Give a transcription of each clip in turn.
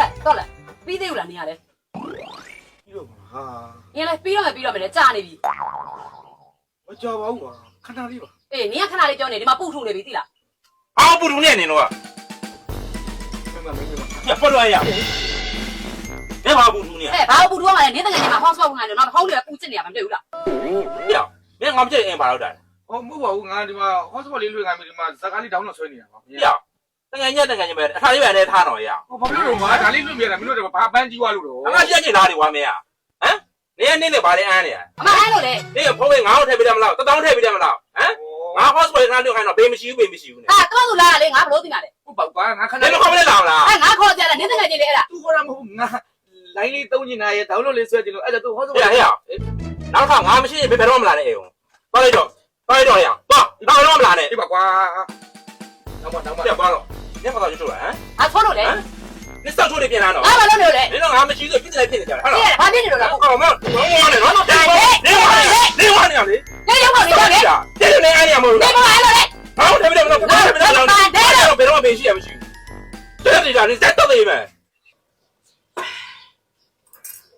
ဟဲ့တော့လေပြီးသေးဘူးလားနေရလဲပြီးတော့ဟာ။နေရလဲပြီးတော့မယ်ပြီးတော့မယ်လေကြာနေပြီမကြောက်ပါဘူးကွာခဏလေးပါ။အေးနေရခဏလေးပြောနေဒီမှာပုတ်ထုနေပြီသိလားအော်ပူတူနဲ့နေတော့မမမမညပတ်လို့ရဘယ်မှာပူတူနဲ့။အဲဘာလို့ပုတ်ထုရမှာလဲနေတငယ်နေမှာဟော့စပေါ့ဝင်လာတယ်နော်ဟောင်းတွေကပူချစ်နေရမှာမတွေ့ဘူးလားညမင်းငါမကြည့်ရင်ပါတော့တာဟောမဟုတ်ပါဘူးငါဒီမှာ hotspot လေးလွှင့်ခိုင်းပြီးဒီမှာဇာကားလေးဒေါင်းလို့ဆွဲနေတာပါည တကယ်ညက်တကယ်ညက်ပဲအခါလေးပဲနဲ့ထားတော့ရဟောဘာလို့လဲငါဒါလေးလွှင့်ပြရတာမင်းတို့ကဘာပန်းကြီးွားလို့တော့အမပြက်ချင်သားတွေဝါမင်းဟမ်နေနေနေပါလေအန်းနေရ။အမအဲ့လိုလေနေဖုန်းကငါ့ကိုထည့်ပေးတယ်မလားတတောင်းထည့်ပေးတယ်မလားဟမ်ငါ hotspot ခဏတွေ့ခိုင်းတော့ဘေးမရှိဘူးဘေးမရှိဘူးနဲ့။ဟာတော့သူလာတာလေငါဘလို့သိမှာလဲဟုတ်ပါကွာငါခဏနေမခေါ်မလဲလာမလား။အဲငါခေါ်ကြတယ်နေတငယ်ချင်းလေအဲ့ဒါသူခေါ်တာမဟုတ်ငါလိုင်းလေးတုံးနေတာရဲ့ဒေါင်းလို့လေးဆွဲကြည့်လို့အဲ့ဒါသူ hotspot ဟဲ့ဟဲ့နောက်ထပ်ငါမရှိရင်ဘယ်တော့မှမလာနဲ့အေးဟုတ်ပါလိုက်တော့ပါလိုက်တော့ရတော့တော့တော့မလာနဲ့ဒီပါကွာ တော့မတော့မပြပါတော့ညက်ပါတော့ကျွတ်ဟမ်။ဟာဆောလို့လေဟမ်နေစောက်ချိုးနေပြန်လာတော့။ငါဘာလို့လဲလေနေတော့ငါမရှိဆိုဖြစ်တယ်ဖြစ်နေကြတယ်ဟုတ်။လားအေးဘာဖြစ်နေလို့လဲကောင်းမတော့ဝါနေနော်နေဝါနေဝါနေဝါနေရလေ။နေရောက်ပါလေတော့လေတဲ့နေအားရမလို့။နေပါအဲ့လိုလေဟောတယ်တယ်မလို့ဘာတယ်တယ်တော့ဘယ်တော့မှမရှိရမရှိတဲ့နေကြနေစက်တော့နေမယ်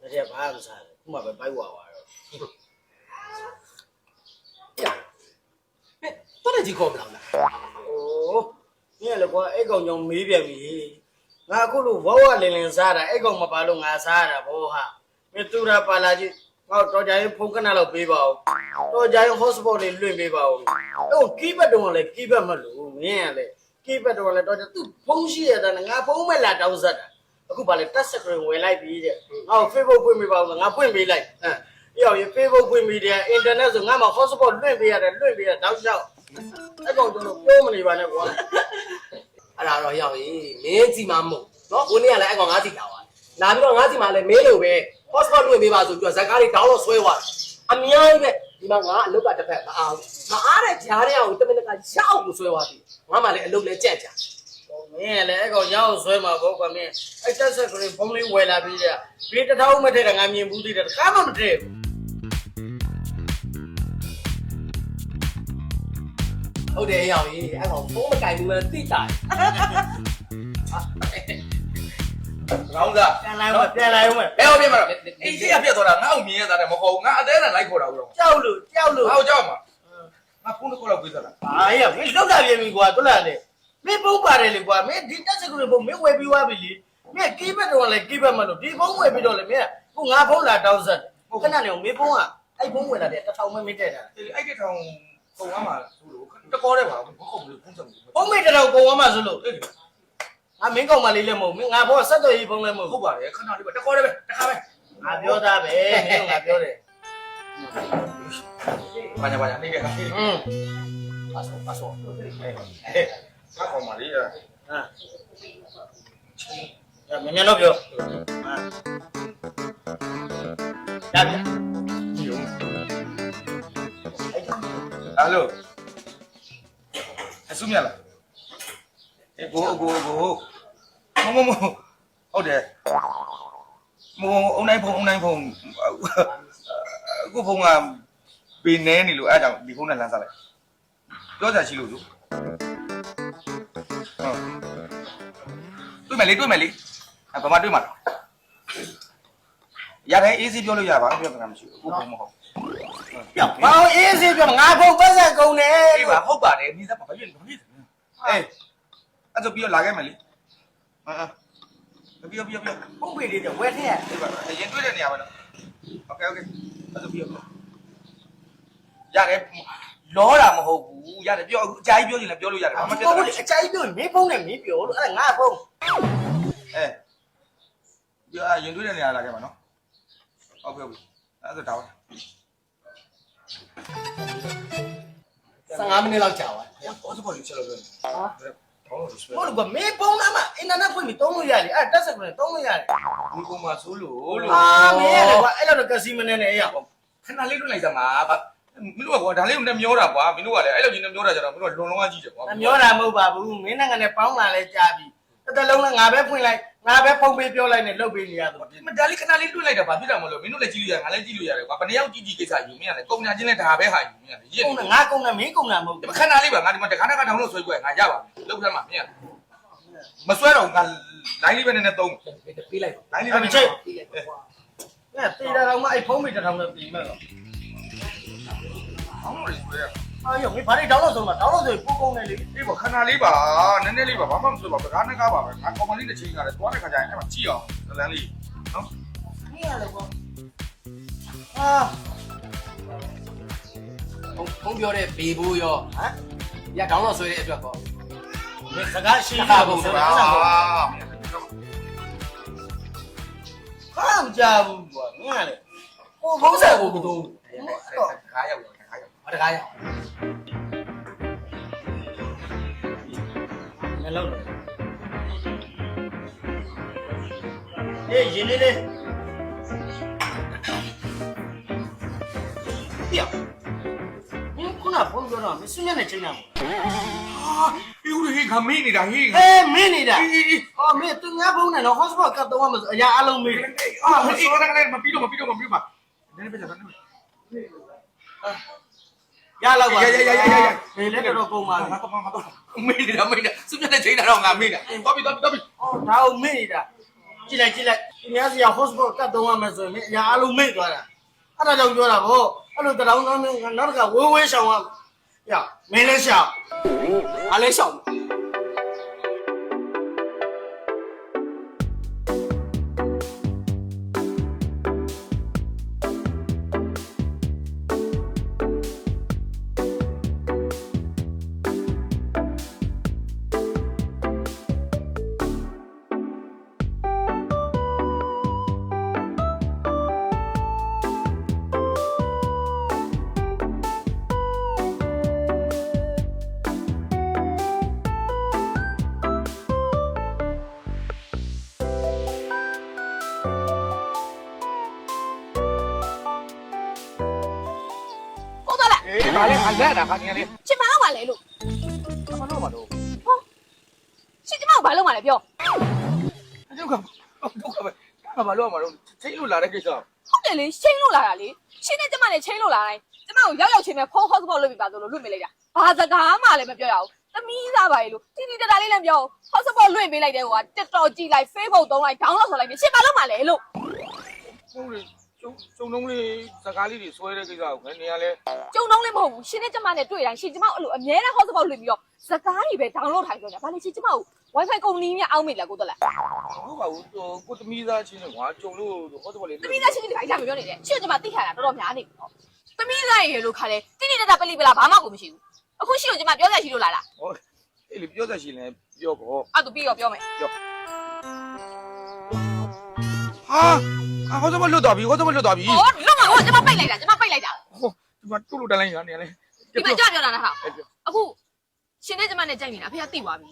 ဒါကျဘာမှမစားဘူးခုမှပဲပိုက်ဝါသွားတော့တော်တယ်ကြီးခေါ်မလား လားအိုးညလေကွာအဲ့ကောင်ကြောင့်မေးပြန်ပြီငါအခုလို့ဝဝလင်လင်စားတာအဲ့ကောင်မပါလို့ငါစားတာဘောဟာမင်းသူရပါလာကြီးငါတော့ကြရင်ဖုန်းကနလောက်ပေးပါဦးတော့ကြရင် hotspot လေးလွှင့်ပေးပါဦးအဲ့ကီးဘတ်တုံးကလည်းကီးဘတ်မလို့မင်းကလည်းကီးဘတ်တုံးကလည်းတော့သူဖုန်းရှိရတဲ့ငါဖုန်းမဲ့လာတောင်းဆက်တာအခုဗာလေတက်စကရင်ဝယ်လိုက်ပြီတဲ့ငါ့ကို Facebook ဖွင့်ပေးပါဦးငါဖွင့်ပေးလိုက်ဟမ်ရောက်ရင် Facebook ဖွင့်ပြီးတယ်အင်တာနက်ဆိုငါမှ hotspot လွှင့်ပေးရတယ်လွှင့်ပေးရတောက်လျှောက် အဲ့ကောင်ကျွန်တော်ပြောမနေပါနဲ့ကွာအဲ့ဒါတော့ရောက်ရင်မင်းစီမမို့နော်ကိုနေ့ကလည်းအဲ့ကောင်ငါးစီလာသွားလာပြီးတော့ငါးစီမလည်းမင်းလိုပဲ hotspot လွှင့်ပေးပါဆိုပြီးတော့ဇက်ကားလေးတောင်းလို့ဆွဲသွားအများကြီးပဲဒီမှာငါအလုတ်ကတစ်ဖက်မအောင်မအားတဲ့ကြားတဲ့အောင်တမင်တကရောက်ကိုဆွဲသွားပြီငါမှလည်းအလုတ်လည်းကြက်ကြမင်းကလည်းအဲ့ကောင်ရောက်ဆွဲမှာပေါ့ကွာမင်းအဲ့တက်စကရင်ဖုန်းလေးဝယ်လာပြီးတဲ့ဘေးတစ်ထောင်မထည့်တာငါမြင်ဘူးသေးတယ်တခါမှမထည့်ဘူး ဟုတ်တယ်ရောက်ရင်အဲ့ကောင်ဖုန်းမကင်ဘူးလည်းသိတာကောင်းစားပြန်လိုက်ဦးပြန်လိုက်ဦးမယ်ဘယ်ဟုတ်ပြမလားအေးကြီးအပြတ်သွားတာငါ့ကိုမြင်ရတာမဟုတ်ဘူးငါအသေးနဲ့လိုက်ခေါ်တာဘူးတော့ကြောက်လို့ကြောက်လို့ငါ့ကိုကြောက်မှာငါဖုန်းတစ်ခုလောက်ပေးသလားအာရမင်းလောက်တာပြင်ပြီကွာတို့လားလေမင်းဖုန်းပါတယ်လေကွာမင်းဒီတက်စကရင်ဖုန်းမင်းဝယ်ပြီးသွားပြီလေမင်းကီးဘတ်တော့လည်းကီးဘတ်မလို့ဒီဖုန်းဝယ်ပြီးတော့လေမင်းကခုငါဖုန်းလာတောင်းဆက်ခဏနေမင်းဖုန်းကအဲ့ဖုန်းဝယ်လာတယ်တစ်ထောင်မမင်းတဲ့တာအေးအဲ့ဒီထောင် ပုံရမှာသူ့လို့တကောတဲ့ပါမဟုတ်ဘူးဖုန်းစံဘူးဖုန်းမေတစ်ထောင်ကုန်သွားမှဆိုလို့ငါမင်းကောင်မလေးလည်းမဟုတ်မင်းငါဘောဆက်သွယ်ရေးဖုန်းလည်းမဟုဟုတ်တ်ပါတယ်ခဏလေးပဲတကောတဲ့ပဲတခါပဲငါပြောသားပဲမင်းကငါပြောတယ်ဘာညာဘာညာနေခဲ့ဟာอืมပါဆောပါဆောဟဲ့ငါကောင်မလေးရဟာရမင်းလည်းတော့ပြောဟာရပြီ ဟယ်လိုအဆုမြလားအေးကိုကိုကိုမမမဟုတ်တယ်မအုံနိုင်ဖုံအုံနိုင်ဖုံအခုဖုံကပေနေနေလို့အဲ့ဒါကြောင့်ဒီဖုန်းနဲ့လမ်းစားလိုက်ပြောကြရှိလို့လို့ဟုတ်တွေ့မယ်လေတွေ့မယ်လေအဘာမှတွေ့မှာတော့ ရတယ်အေးစီပြောလို့ရပါပြောမှာမရှိဘူးအခုဖုံမဟုတ် ပြောဘာလို့အေးစေးပြောငါဖုန်းပတ်ဆက်ကုန်တယ် အေးပါဟုတ်ပါတယ်ဒီစားပါဘာဖြစ်လဲဘာဖြစ်လဲအေးအဲ့ဆိုပြီးတော့လာခဲ့မယ်လေအာပြီးတော့ပြီးတော့ပြီးတော့ ဖုန်းပေလေးတွေဝယ်ထည့်ရ အေးပါရင်တွေ့တဲ့နေရာပဲနော်โอเคโอเคအဲ့ဆိုပြီးတော့ရတယ်လောတာမဟုတ်ဘူးရတယ်ပြောအခုအကြာကြီးပြောရင်လည်းပြောလို့ရတယ်ဘာမှပြဿ ဟုတ် နာ လေ မရှိ အချိုက်ပြောမင်းဖုန်းနဲ့မင်းပြောလို့အဲ့ငါဖုန်း အဲပြောရင်တွေ့တဲ့နေရာလာခဲ့မှာနော် ဟုတ်ပြီဟုတ်ပြီအဲ့ဆိုတောင်း15မိနစ်လောက်ကြာသွားဘောစပေါ်လေးချက်လို့ပြောနေဟာဘောလို့ဆွဲဟုတ်လို့ကမင်းဖုန်းကမှအင်တာနက်ဖွင့်ပြီးသုံးလို့ရတယ်အဲ့တက်ဆက်ကနေသုံးလို့ရတယ်ဒီကောင်မှဆိုးလို့လို့အာမင်းရတယ်ကွာအဲ့လိုတော့ကစီမနေနဲ့ရအောင်ခဏလေးတွေ့လိုက်စမ်းပါဗမင်းတို့ကကွာဒါလေးကိုလည်းမျောတာကွာမင်းတို့ကလည်းအဲ့လိုကြီးနဲ့မျောတာကြတော့မင်းတို့ကလွန်လုံးဝကြီးတယ်ကွာမပြောတာမဟုတ်ပါဘူးမင်းနိုင်ငံနဲ့ပေါင်းလာလဲကြာပြီတစ်သက်လုံးကငါပဲဖွင့်လိုက် ငါပဲဖုန်းပေးပြောလိုက်နဲ့လှုပ်ပေးနေရတော့မဒါလေးခဏလေးတွေ့လိုက်တာဘာဖြစ်တာမလို့မင်းတို့လည်းကြည့်လို့ရငါလည်းကြည့်လို့ရတယ်ကွာဘယ်နှယောက်ကြည့်ကြည့်ကိစ္စယူမင်းကလည်းကုန်ညာချင်းနဲ့ဒါပဲဟာယူမင်းကလည်းရစ်ကုန်းငါကုန်းနဲ့မင်းကုန်းတာမဟုတ်ဒီခဏလေးပါငါဒီမှာတခါတခါတောင်းလို့ဆွဲကြွယ်ငါရပါမယ်လောက်ထမ်းမှာမင်းကမဆွဲတော့ငါလိုင်းလေးပဲနည်းနည်းသုံးပေးလိုက်ပါလိုင်းလေးအဲ့ပဲဒီနည်းနချိတ်ည်းပေးလိုက်ပါကွာငါတေးတာတော့မှအဲ့ဖုံးမိတစ်ထောင်နဲ့ပြင်မဲ့တော့အောင်းလို့ဆွဲရ အာယောမင်းဘာတွေတောင်းလို့ဆုံးတာတောင်းလို့ဆိုပို့ကုန်နေလေအေးပေါ့ခဏလေးပါနည်းနည်းလေးပါဘာမှမဆွဲပါဘူးကားနဲ့ကားပါပဲငါကောင်မလေးတစ်ချိန်ကလည်းသွားတဲ့ခါကျရင်အဲ့မှာကြည့်အောင်ဇလန်းလေးနော်မင်းရလေကွာအာဖုံဖုံပြောတဲ့ဘေဘိုးရောဟမ်ရဒေါင်းလို့ဆွဲတဲ့အတွက်ကောမင်းစကားရှင်းတာပုံစံပါအဲ့ဒါကိုခမ်းကြဘူးကွာမင်းရလေဟိုဖုံးဆက်ဖို့မသုံးခါရောက်ခါရောက်ဘာ တကားရအောင်မလောက်တော့အေးရင်းနေလေပြမင်းခုနဖုန်းပြောတော့မင်းစွညနဲ့ချိန်တာပေါ့ဟာအေးဦးဟေးခမေးနေတာဟေးအေးမင်းနေတာအေးအေးအော်မင်းသူငါဖုန်းနဲ့တော့ hotspot ကတ်တော့မှအရာအလုံးမေးတယ်အာအေးကလည်းမပြီးတော့မပြီးတော့မပြီးပါနည်းနည်းပဲကြာနည်းနည်း ရလောက်ပါရရရရရရမင်းလည်းတော့ကုန်ပါပြီငါတော့ငါတော့မေးနေတာမေးနေတာစုမြတ်တဲ့ချိန်တာတော့ငါမေးနေတာသွားပြီသွားပြီသွားပြီအော်ဒါအောင်မေးနေတာကြည့်လိုက်ကြည့်လိုက်သူများစီက hotspot ကတ်တော့မှဆိုရင်မင်းအရာအလုံးမေးသွားတာအဲ့ဒါကြောင့်ပြောတာဗောအဲ့လိုတောင်းတောင်းနောက်တစ်ခါဝေးဝေးရှောင်ရရမင်းလည်းရှောင်အားလဲရှောင်း ဘာလဲငါလက်တာခါနေလေရှင်မအောင်ပါလေလို့ဘာလို့မလို့ရှင်ကျမကိုဘာလုပ်မှလဲပြောဒုက္ခဒုက္ခပဲဘာလို့မလို့ချိန်လို့လာတဲ့ကိစ္စဟုတ်တယ်လေချိန်လို့လာတာလေရှင်နဲ့ကျမနဲ့ချိန်လို့လာတိုင်းကျမကိုရောက်ရောက်ချင်းပဲဖုန်း hotspot လုပ်ပြီးပါဆိုလို့လွတ်မိလိုက်တာဘာစကားမှလည်းမပြောရဘူးသမီးစားပါလေလို့တီတီတတာလေးလည်းပြော hotspot လွှင့်ပေးလိုက်တဲ့ကွာ TikTok ကြည့်လိုက် Facebook သုံးလိုက် download ဆိုလိုက်နေရှင်ဘာလုပ်မှလဲလို့ဟုတ်လေ ကျုံကျုံလုံးလေးစကားလေးတွေဆွဲတဲ့ကိစ္စကိုငါနေရလဲကျုံတော့လည်းမဟုတ်ဘူးရှင်နဲ့ကျမနဲ့တွေ့တိုင်းရှင်ကျမကိုအဲ့လိုအမြဲတမ်း hotspot လွှင့်ပြီးတော့စကားတွေပဲ download ထိုင်ပြောနေတာဘာလဲရှင်ကျမကို wifi ကုမ္ပဏီနဲ့အောင်းမိလားကိုတော့လားဟုတ်ပါဘူးကိုသမီးသားချင်းကွာကျုံလို့ဟောတော့လေသမီးသားချင်းတွေခိုင်းကြမပြောနေတယ်ရှင်ကျမသိခါတာတော်တော်များနေပြီနော်သမီးသားရေလို့ခါလဲတိတိတတပလိပလာဘာမှကိုမရှိဘူးအခုရှင်ကိုကျမပြောရရှိလို့လာလားဟောအေးလေပြောသက်ရှိလဲပြောကောအဲ့ဒါပြီးတော့ပြောမယ် ဟာ ဟာဟောတော့လွတ်သွားပြီဟောတော့လွတ်သွားပြီဟောလုံးမဟောကျမပိတ်လိုက်တာကျမပိတ်လိုက်တာဟောဒီမှာတူလို့တန်းလိုက်နေရလဲဒီမှာကြပြောတာလားဟာအခုရှင်နဲ့ကျမနဲ့ကြိုက်နေတာအဖေကသိသွားပြီ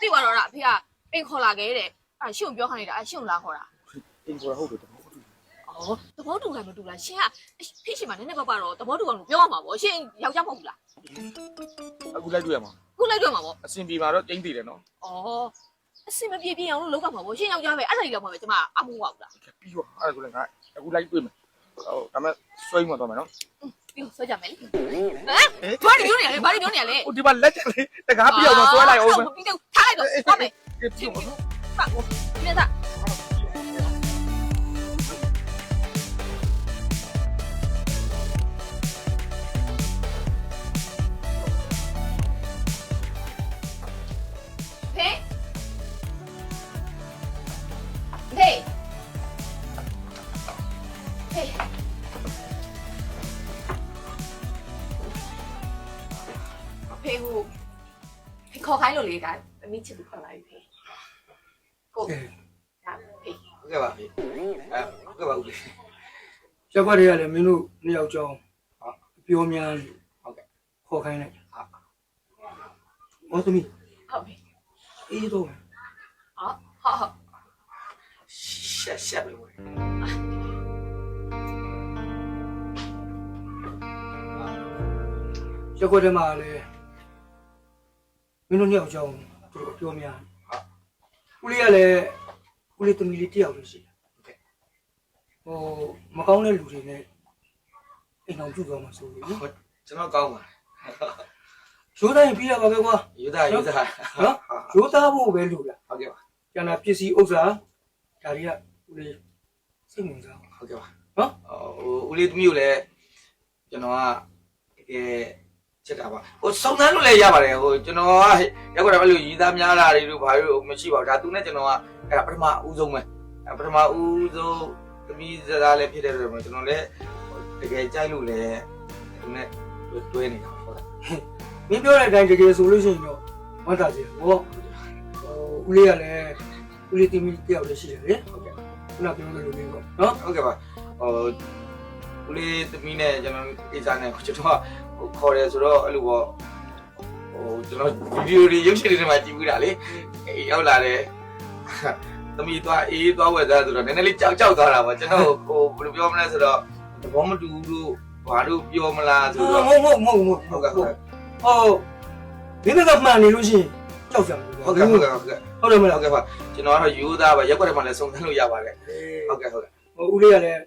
သိသွားတော့အဖေကအိမ်ခေါ်လာခဲ့တဲ့အဲ့ရှင်ကိုပြောခိုင်းနေတာအဲ့ရှင်ကိုလာခေါ်တာအင်းကိုဟုတ်တယ်အော်သဘောတူလားမတူလားရှင်ကဖေးရှင်မနည်းနည်းပါးပါတော့သဘောတူအောင်လို့ပြောရမှာပေါ့ရှင်ယောက်ျားမဟုတ်ဘူးလားအခုလိုက်တွေ့ရမှာခုလိုက်တော့မှာပေါ့အစင်ပြေမှာတော့တင်းတည်တယ်နော်အော် အစင်မပြေပြေအောင်လို့လုပ်ကမှာပေါ့ရှင်ယောက်ျားပဲအဲ့ဒါကြီးတော့မှပဲကျမအမှုပါဘူးလားပြီးတော့အဲ့ဒါဆိုလည်းငါအခုလိုက်တွေ့မယ်ဟုတ်ဒါမဲ့ဆွဲမှတော့မယ်နော်ပြီးတော့ဆွဲကြမယ်လေဟမ်ဘာလို့ပြောနေရလဲဘာလို့ပြောနေရလဲဟိုဒီမှာလက်ချက်လေးတကားပြောင်းတော့ဆွဲလိုက်အောင်မယ်ပြီးတော့ထားလိုက်တော့သွားမယ်ပြေပြီးတော့ဖတ်ကိုပြတာဖေ ဖေဖေဖေဟိုဖေခေါ်ခိုင်းလို့လေဒါအမိချစ်သူခေါ်လာပြီဖေကိုဒါဖေဟုတ်ကဲ့ပါပြီအဲဟုတ်ကဲ့ပါဦးလေးရက်ွက်တွေကလည်းမင်းတို့နှစ်ယောက်ကြောင်းဟုတ်ပြောများလို့ဟုတ်ကဲ့ခေါ်ခိုင်းလိုက်ဟာဟောသမီးဟုတ်ဖေအေးတော့ဟုတ်ဟုတ်ဟုတ် ရှက်ရှက်ပဲဝင်ရက်ွက်ထဲမှာလည်းမင်းတို့နှစ်ယောက်ကြောင်းသူတို့ပြောများဦးလေးကလည်းဦးလေးသမီးလေးတယောက်လို့ရှိတယ်ဟိုမကောင်းတဲ့လူတွေနဲ့အိမ်အောင်ပြုတ်သွားမှာဆိုလို့ဟုတ်ကျွန်တော်ကောင်းပါရိုးသားရင်ပြီးရပါပဲကွာယူသားယူသားနော်ရိုးသားဖို့ပဲလို့လားဟုတ်ကဲ့ပါကျန်တာပစ္စည်းဥစ္စာဒါတွေက ဦးလေးစိတ်ဝင်စားဟုတ်ကဲ့ပါနော်ဟိုဦးလေးသမီးကိုလည်းကျွန်တော်ကတကယ်ချက်တာပါဟိုစုံစမ်းလို့လည်းရပါတယ်ဟိုကျွန်တော်ကရက်ကွက်တော့အဲ့လိုရည်သားများတာတွေတို့ဘာလို့မရှိပါဘူးဒါသူနဲ့ကျွန်တော်ကအဲ့ဒါပထမဦးဆုံးပဲအဲ့ပထမဦးဆုံးသမီးစကားလည်းဖြစ်တဲ့အတွက်ကျွန်တော်လည်းတကယ်ကြိုက်လို့လည်းသူနဲ့တွဲနေတာဟုတ်တယ်မင်းပြောတဲ့အတိုင်းတကယ်ဆိုလို့ရှိရင်တော့ဝတ်တာစီဟောဟိုဦးလေးကလည်းဦးလေးတင်မီတယောက်လည်းရှိတယ်လေဟုတ်ကဲ့ ခုနပြောလို့မျိုးပေါ့နော်ဟုတ်ကဲ့ပါဟိုဦးလေးသမီးနဲ့ကျွန်တော်အိစားနဲ့ကျွန်တော်ဟိုခေါ်တယ်ဆိုတော့အဲ့လိုပေါ့ဟိုကျွန်တော်ဗီဒီယိုတွေရုပ်ရှင်တွေထဲမှာကြည့်ပြီးတာလေအေးရောက်လာတယ်သမီးသွားအေးသွားဝယ်သားဆိုတော့နည်းနည်းလေးကြောက်ကြောက်သွားတာပေါ့ကျွန်တော်ဟိုဘယ်လိုပြောမလဲဆိုတော့သဘောမတူဘူးလို့ဘာလို့ပြောမလားဆိုတော့မဟုတ်မဟုတ်မဟုတ်မဟုတ်ဟုတ်ကဲ့ဟုတ်ကဲ့ဟောမင်းကမှန်နေလို့ရှိရင် ကြောက်ကြမှာဟုတ်ကဲ့ဟုတ်ကဲ့ဟုတ်ကဲ့ဟုတ်တယ်မလားဟုတ်ကဲ့ပါကျွန်တော်ကတော့ယူသားပါရက်ွက်ထဲမှာလည်းစုံစမ်းလို့ရပါတယ်ဟုတ်ကဲ့ဟုတ်ကဲ့ဟိုဦးလေးကလည်း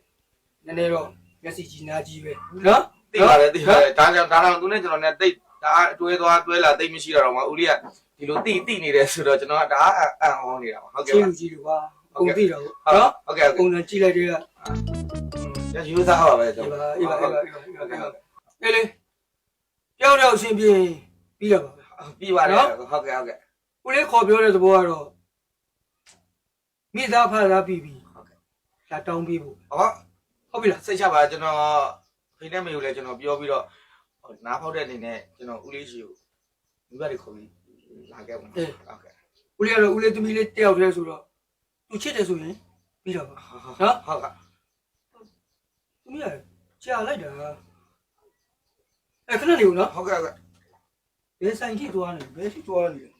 နည်းနည်းတော့မျက်စိကြီးနားကြီးပဲနော်သိပါတယ်သိပါတယ်ဒါကြောင့်ဒါတော့သူနဲ့ကျွန်တော်နဲ့တိတ်ဒါအတွဲသွားတွဲလာတိတ်မရှိတော့မှဦးလေးကဒီလိုတိတိနေတယ်ဆိုတော့ကျွန်တော်ကဒါအံ့ဩနေတာပါဟုတ်ကဲ့ချင်းပါလူကြီးတွေပါပုံသိတော့ဟုတ်နော်ဟုတ်ကဲ့ဟုတ်ပုံကဲ့စံကြည့်လိုက်တဲ့ကယူသားပါပဲအေးကျွန်ပါတော်အေးပါအေးပါအေးပါအေးပါအေးလေကြောက်တော့ရှင်ပြင်းပြီးတော့ ပါပြီးပါတယ်ဟုတ်ကဲ့ဟုတ်ကဲ့ဦးလေးခေါ်ပြောတဲ့သဘောကတော့မိသားဖသားပြီးပြီလာတောင်းပြီးဖို့ဟောဟုတ်ပြီလားစိတ်ချပါကျွန်တော်ဖိနေမေကိုလည်းကျွန်တော်ပြောပြီးတော့နားဖောက်တဲ့အနေနဲ့ကျွန်တော်ဦးလေးရှိကိုမိဘတွေခေါ်ပြီးလာခဲ့ပါဟုတ်ကဲ့ဦးလေးကတော့ဦးလေးသမီးလေးတယောက်တည်းဆိုတော့သူချစ်တယ်ဆိုရင်ပြီးတော့ပါနော်ဟုတ်ကဲ့သမီးကကြာလိုက်တာအဲခဏနေဦးနော်ဟုတ်ကဲ့ဟုတ်ကဲ့ ဘယ်ဆိုင်ထိသွားနေဘယ်ထိသွားနေလဲ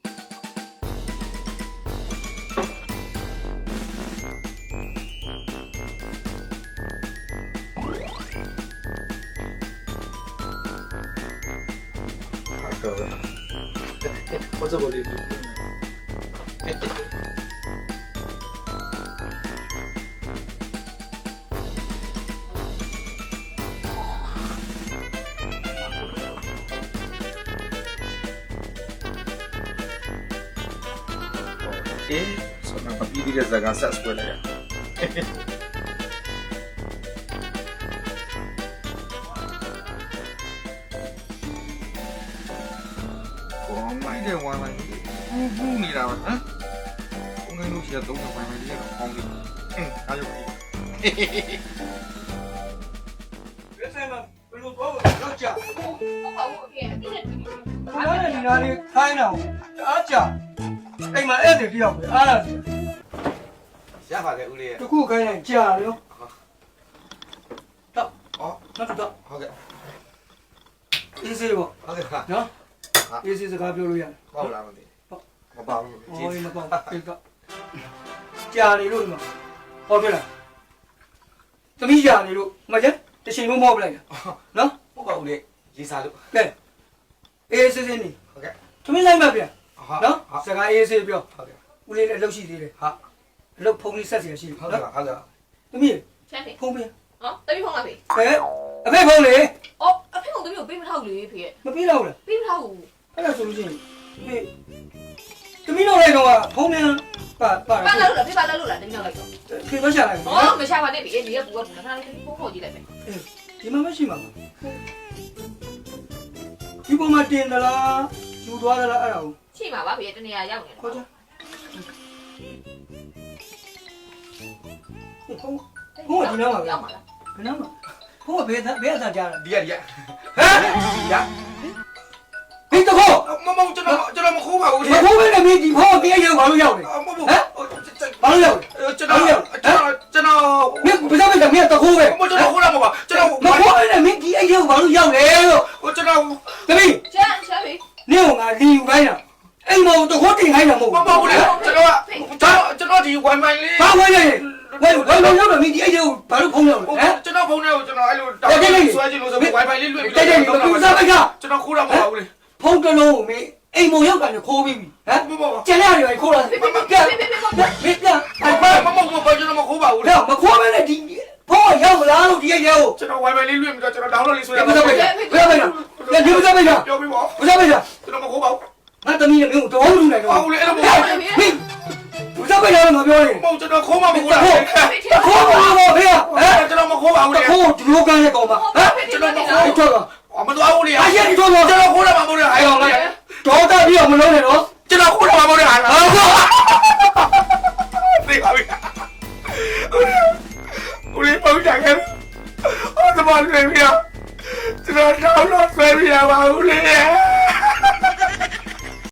ဟုတ်ကဲ့ဘာစဘောလေးအေး တော့ပပီးဒီရဲ့ဇာကန်ဆက်စပွဲလိုက်ရကောမိုင်းတဲ့ဝိုင်းမိုင်းဘူးဘူးနေတာပါဟမ်ဘုံငယ်လို့ရှိရတော့ဝိုင်းမိုင်းလေးတော့ကောင်းပြီအင်းအားရပါဘယ်ဆိုင်မှာဘယ်လိုသွားလို့တော့ကြာဟုတ်ပါဘူးအဖေအပြည့်နဲ့တူတယ်ဘယ်နဲ့ဒီနားလေးခိုင်းတာအားကြာအိမ်မှာအဲ့ဒါတယောက်ပဲအားလား ရပါလေဦးလေးတခုခိုင်းရင်ကြာရောတော့ဟောနောက်တော့ဟုတ်ကဲ့အေးစေးပေါ့ဟုတ်ကဲ့ပါနော်အေးစေးစကားပြောလို့ရတယ်ပေါ့လားမသိမပါဘူးဟောမပေါ့ပြေတော့ကြာနေလို့ဒီမှာဟောပြလားသမီးကြာနေလို့မကျတချိန်မမော့ပလိုက်နော်ဟုတ်ပါဦးလေးရေးစားလို့ကဲအေးစေးစေးနေဟုတ်ကဲ့သမီးလိုက်မှပြန်ဟုတ်နော်စကားအေးစေးပြောဟုတ်ကဲ့ဦးလေးလည်းအလုပ်ရှိသေးတယ်ဟာအ လုပ်ဖုန်းလေးဆက်เสียရှိတယ် ဟုတ်ကဲ့ နော် ဟုတ်ကဲ့ သမီး ချမ်းဖေ ဖုန်းပြန် နော်တပည့်ဖုန်းလားဖေ ဟဲ့အဖေဖုန်းလေ အော်အဖေကတပည့်ကိုပေးမထောက်လေဖေ မပြေတော့ဘူးလား ပေးမထောက်ဘူး အဲ့ဒါဆိုလို့ရှိရင်ဖေသမီးတို့လည်းတော့ဖုန်းပြန်ပါပါ ပါလာလို့လားဖေပါလာလို့လားတမီးရောက်လိုက်တော့ ဖေမရှာလိုက်ဘူး အော်မရှာပါနဲ့ဖေနေရပူကပူနားလေးဖုန်းခေါ်ကြည့်လိုက်မယ် ဒီမှာမရှိမှာဒီပေါ်မှာတင်သလားယူသွားသလားအဲ့ဒါကို ရှိမှာပါဖေတနေရာရောက်နေတယ် ခေါ်ကြ ဖုန်းဖုန်းကဒီနားမှာပဲရောက်မှာလားခဏမှာဖုန်းကဘယ်ဘယ်အသာကြားတာဒီရဒီရဟမ်ရဟိတခေါ်မမကျွန်တော်ကျွန်တော်မခိုးပါဘူးမဟုတ်ဘဲနဲ့မင်းဒီဖုန်းကတရားရုံဘာလို့ရောက်လဲမမဟမ်ဘာလို့ရောက်လဲကျွန်တော်ကျွန်တော်ကျွန်တော်မင်းဘယ်တော့မှမင်းတခိုးပဲမကျွန်တော်ခိုးတာမဟုတ်ပါကျွန်တော်မဟုတ်ဘဲနဲ့မင်းဒီအရုံဘာလို့ရောက်လဲလို့ကျွန်တော်သမီးချမ်းချမ်းဖေနင့်ကငါလီယူခိုင်းတာအိမ်မောတခိုးတင်ခိုင်းတာမဟုတ်မမဟုတ်လေကျွန်တော်ကျွန် တော်ဒီ wifi လေးဘာဝင်လဲဝယ်ဝယ်လို့ရောက်တော့မင်းဒီအရုံဘာလို့ဖုန်းရောက်လဲဟမ်ကျွန်တော်ဖုန်းထဲကိုကျွန်တော်အဲ့လိုတောင်းဆွဲချင်လို့ဆို wifi လေးလွှင့်ပြီးတဲ့တဲ့ဒီကူစားမကကျွန်တော်ခိုးတာမဟုတ်ဘူးလေဖုန်းတစ်လုံးကိုမင်းအိမ်မောရောက်ကနေခိုးပြီးပြီဟမ်မမကျန်တဲ့နေရာခိုးလာပြန်ပြန်မင်းပြန်အဲ့ဘာမမမမကျွန်တော်မခိုးပါဘူးလေတော့မခိုးမဲနဲ့ဒီဖုန်းရောက်မလားလို့ဒီအရုံကိုကျွန်တော် wifi လေးလွှင့်ပြီးတော့ကျွန်တော် download လေးဆွဲဘယ်တော့ပဲဘယ်တော့ပဲပြန်ဒီဘယ်တော့ပဲပြောပြီးပေါ့ဘယ်တော့ပဲပါဘူးလေအဲ့လိုမဟေး ဟုတ်ဟေးဘုရားပဲလည်းမပြောနေဘူးကျွန်တော်ခိုးမှမခိုးတာဟောခေါ်ပါတော့ဖေးဟမ်ကျွန်တော်မခိုးပါဘူးလေခေါ်ဒီလိုကန်းရဲ့ကောင်မဟမ်ကျွန်တော်မဟိုခိုးထွက်ပါမတော်ဘူးလေအရင်ဒီတော့ကျွန်တော်ခိုးတာမဟုတ်ဘူးလေအဲ့တော့ငါတော့တာပြီးတော့မလုံးနဲ့နော်ကျွန်တော်ခိုးတာမဟုတ်ဘူးလေဟာဟာကောသိပါပြီဦးလေးပေါ့ကြခဲ့အော်တမန်လေးပြကျွန်တော်တော့တော့ဆွဲပြရပါဦးလေ